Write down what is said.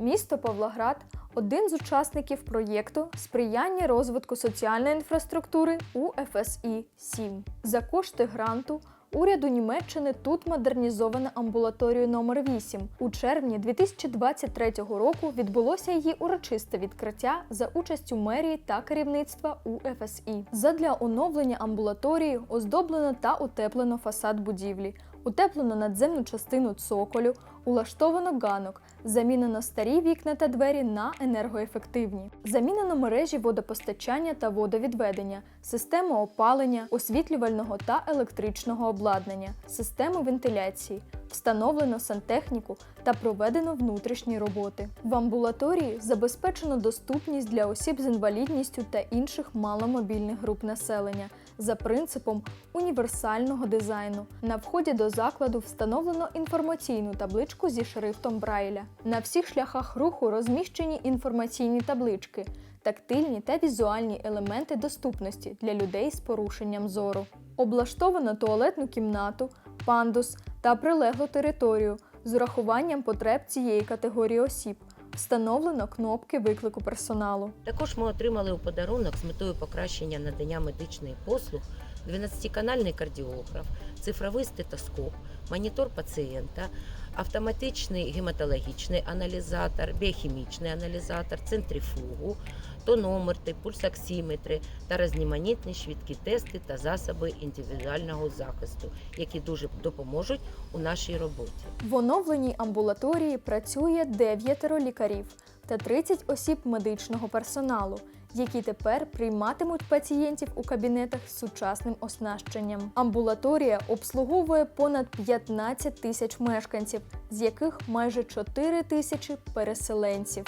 Місто Павлоград один з учасників проєкту сприяння розвитку соціальної інфраструктури у ФСІ 7 За кошти гранту уряду Німеччини тут модернізовано амбулаторію номер 8 У червні 2023 року відбулося її урочисте відкриття за участю мерії та керівництва у ФСІ. Задля оновлення амбулаторії оздоблено та утеплено фасад будівлі. Утеплено надземну частину цоколю, улаштовано ганок, замінено старі вікна та двері на енергоефективні, замінено мережі водопостачання та водовідведення, систему опалення, освітлювального та електричного обладнання, систему вентиляції. Встановлено сантехніку та проведено внутрішні роботи. В амбулаторії забезпечено доступність для осіб з інвалідністю та інших маломобільних груп населення за принципом універсального дизайну. На вході до закладу встановлено інформаційну табличку зі шрифтом Брайля. На всіх шляхах руху розміщені інформаційні таблички, тактильні та візуальні елементи доступності для людей з порушенням зору. Облаштовано туалетну кімнату, пандус та прилеглу територію з урахуванням потреб цієї категорії осіб. Встановлено кнопки виклику персоналу. Також ми отримали у подарунок з метою покращення надання медичних послуг 12-канальний кардіограф, цифровий стетоскоп, монітор пацієнта, автоматичний гематологічний аналізатор, біохімічний аналізатор, центрифугу, тонометри, пульсоксиметри та різноманітні швидкі тести та засоби індивідуального захисту, які дуже допоможуть у нашій роботі. В оновленій амбулаторії працює 9 лікарів та 30 осіб медичного персоналу, які тепер прийматимуть пацієнтів у кабінетах з сучасним оснащенням. Амбулаторія обслуговує понад 15 тисяч мешканців, з яких майже 4 тисячі переселенців.